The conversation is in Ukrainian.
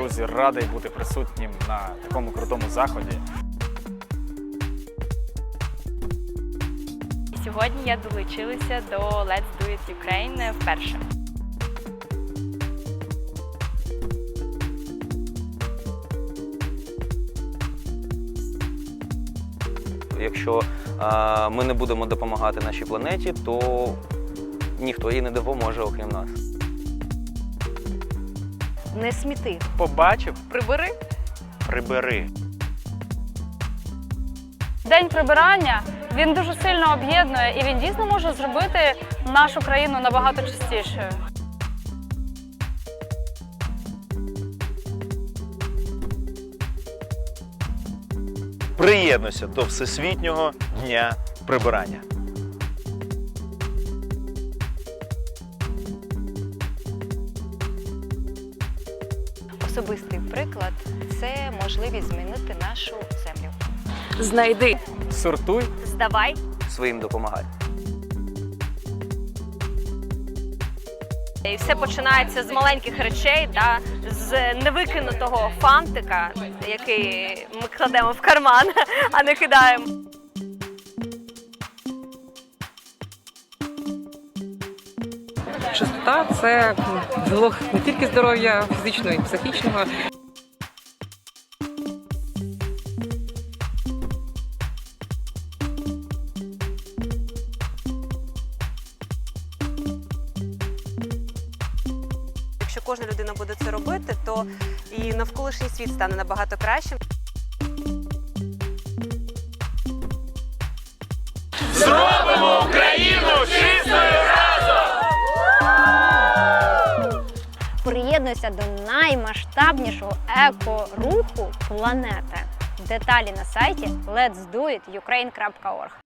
друзі, радий бути присутнім на такому крутому заході. Сьогодні я долучилася до Let's Do It Ukraine вперше. Якщо е, ми не будемо допомагати нашій планеті, то ніхто їй не допоможе, окрім нас. Не сміти. Побачив, Прибери. прибери. День прибирання він дуже сильно об'єднує і він дійсно може зробити нашу країну набагато чистішою. Приєднуйся до Всесвітнього дня прибирання. Особистий приклад це можливість змінити нашу землю. Знайди. Сортуй, Здавай. Своїм допомагати. І все починається з маленьких речей, да, з невикинутого фантика, який ми кладемо в карман, а не кидаємо. Чистота це залог не тільки здоров'я фізичного і психічного. Якщо кожна людина буде це робити, то і навколишній світ стане набагато кращим. Приєднуйся до наймасштабнішого еко-руху планети. Деталі на сайті let'sdoitukraine.org.